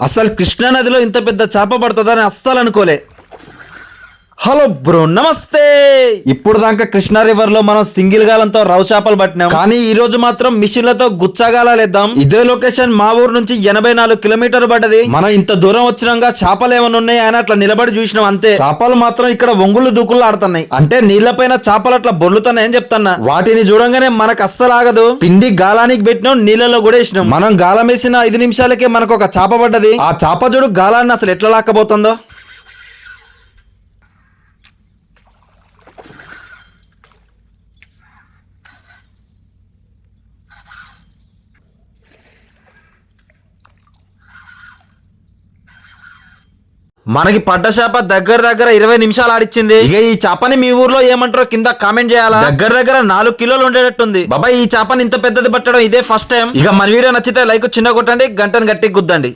అసలు కృష్ణా నదిలో ఇంత పెద్ద చేప పడుతుందని అస్సలు అనుకోలే. హలో బ్రో నమస్తే. ఇప్పుడు దాకా కృష్ణా రివర్లో మనం సింగిల్ గాలంతో రవ చేపలు పట్టినాం. కానీ ఈ రోజు మాత్రం మిషన్లతో గుచ్చగాలాలు వేద్దాం ఇదే లొకేషన్ మా ఊరు నుంచి ఎనభై నాలుగు కిలోమీటర్ పడ్డది. మనం ఇంత దూరం వచ్చినాక చేపలు ఏమైనా ఉన్నాయి అని అట్లా నిలబడి చూసినాం అంతే. చేపలు మాత్రం ఇక్కడ ఒంగులు దూకులు ఆడుతున్నాయి. అంటే నీళ్ళపైన చేపలు అట్లా బొర్లుతున్నాయని చెప్తున్నా. వాటిని చూడంగానే మనకు అస్సలు ఆగదు పిండి గాలానికి పెట్టినాం నీళ్ళలో కూడా వేసినాం. మనం గాలం వేసిన ఐదు నిమిషాలకే మనకు ఒక చేప పడ్డది. ఆ చేప చూడు గాలాన్ని అసలు ఎట్లా లాక్కబోతుందో? మనకి పడ్డ చేప దగ్గర దగ్గర ఇరవై నిమిషాలు ఆడిచ్చింది. ఇక ఈ చేపని మీ ఊర్లో ఏమంటారో కింద కామెంట్ చేయాలా? దగ్గర దగ్గర నాలుగు కిలోలు ఉండేటట్టుంది. బాబాయ్ ఈ చేపని ఇంత పెద్దది పట్టడం ఇదే ఫస్ట్ టైం ఇక మన వీడియో నచ్చితే లైక్ చిన్న కొట్టండి గంటను గట్టి గుద్దండి.